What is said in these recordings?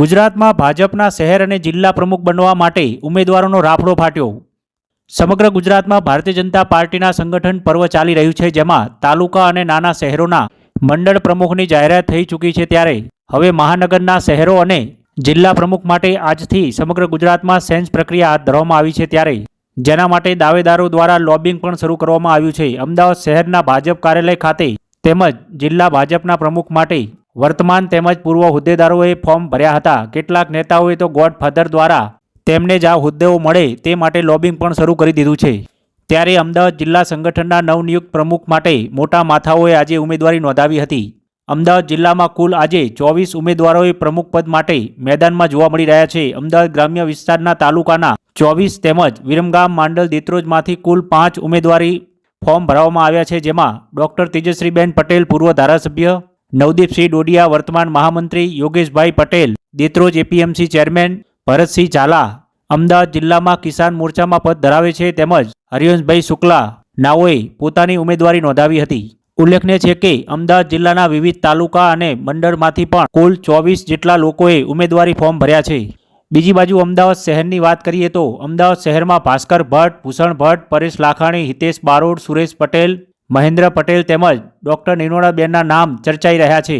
ગુજરાતમાં ભાજપના શહેર અને જિલ્લા પ્રમુખ બનવા માટે ઉમેદવારોનો રાફડો ફાટ્યો. સમગ્ર ગુજરાતમાં ભારતીય જનતા પાર્ટીના સંગઠન પર્વ ચાલી રહ્યું છે, જેમાં તાલુકા અને નાના શહેરોના મંડળ પ્રમુખની જાહેરાત થઈ ચૂકી છે ત્યારે હવે મહાનગરના શહેરો અને જિલ્લા પ્રમુખ માટે આજથી સમગ્ર ગુજરાતમાં સેન્સ પ્રક્રિયા હાથ ધરવામાં આવી છે ત્યારે જેના માટે દાવેદારો દ્વારા લોબિંગ પણ શરૂ કરવામાં આવ્યું છે. અમદાવાદ શહેરના ભાજપ કાર્યાલય ખાતે તેમજ જિલ્લા ભાજપના પ્રમુખ માટે વર્તમાન તેમજ પૂર્વ હોદ્દેદારોએ ફોર્મ ભર્યા હતા. કેટલાક નેતાઓએ તો ગોડફાધર દ્વારા તેમને જ આ હોદ્દેઓ મળે તે માટે લોબિંગ પણ શરૂ કરી દીધું છે. ત્યારે અમદાવાદ જિલ્લા સંગઠનના નવનિયુક્ત પ્રમુખ માટે મોટા માથાઓએ આજે ઉમેદવારી નોંધાવી હતી. અમદાવાદ જિલ્લામાં કુલ આજે ચોવીસ ઉમેદવારોએ પ્રમુખ પદ માટે મેદાનમાં જોવા મળી રહ્યા છે. અમદાવાદ ગ્રામ્ય વિસ્તારના તાલુકાના ચોવીસ તેમજ વિરમગામ, માંડલ, દેત્રોજમાંથી કુલ પાંચ ઉમેદવારી ફોર્મ ભરવામાં આવ્યા છે. જેમાં ડોક્ટર તેજશ્રીબેન પટેલ, પૂર્વ ધારાસભ્ય નવદીપસિંહ ડોડિયા, વર્તમાન મહામંત્રી યોગેશભાઈ પટેલ, દેત્રોજ એપીએમસી ચેરમેન ભરતસિંહ ઝાલા, અમદાવાદ જિલ્લામાં કિસાન મોરચામાં પદ ધરાવે છે તેમજ હરિવંશભાઈ શુક્લા નાઓએ પોતાની ઉમેદવારી નોંધાવી હતી. ઉલ્લેખનીય છે કે અમદાવાદ જિલ્લાના વિવિધ તાલુકા અને મંડળમાંથી પણ કુલ ચોવીસ જેટલા લોકોએ ઉમેદવારી ફોર્મ ભર્યા છે. બીજી બાજુ અમદાવાદ શહેરની વાત કરીએ તો અમદાવાદ શહેરમાં ભાસ્કર ભટ્ટ, ભૂષણ ભટ્ટ, પરેશ લાખાણી, હિતેશ બારોડ, સુરેશ પટેલ મહેન્દ્ર પટેલ તેમજ ડૉક્ટર નિર્મળાબેનના નામ ચર્ચાઈ રહ્યા છે.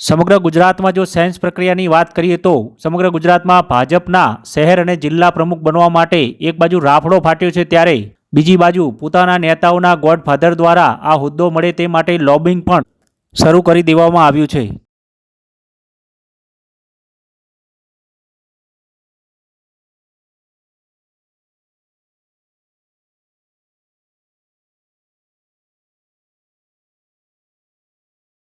સમગ્ર ગુજરાતમાં જો સેન્સ પ્રક્રિયાની વાત કરીએ તો સમગ્ર ગુજરાતમાં ભાજપના શહેર અને જિલ્લા પ્રમુખ બનવા માટે એક બાજુ રાફડો ફાટ્યો છે ત્યારે બીજી બાજુ પોતાના નેતાઓના ગોડફાધર દ્વારા આ હોદ્દો મળે તે માટે લોબિંગ પણ શરૂ કરી દેવામાં આવ્યું છે.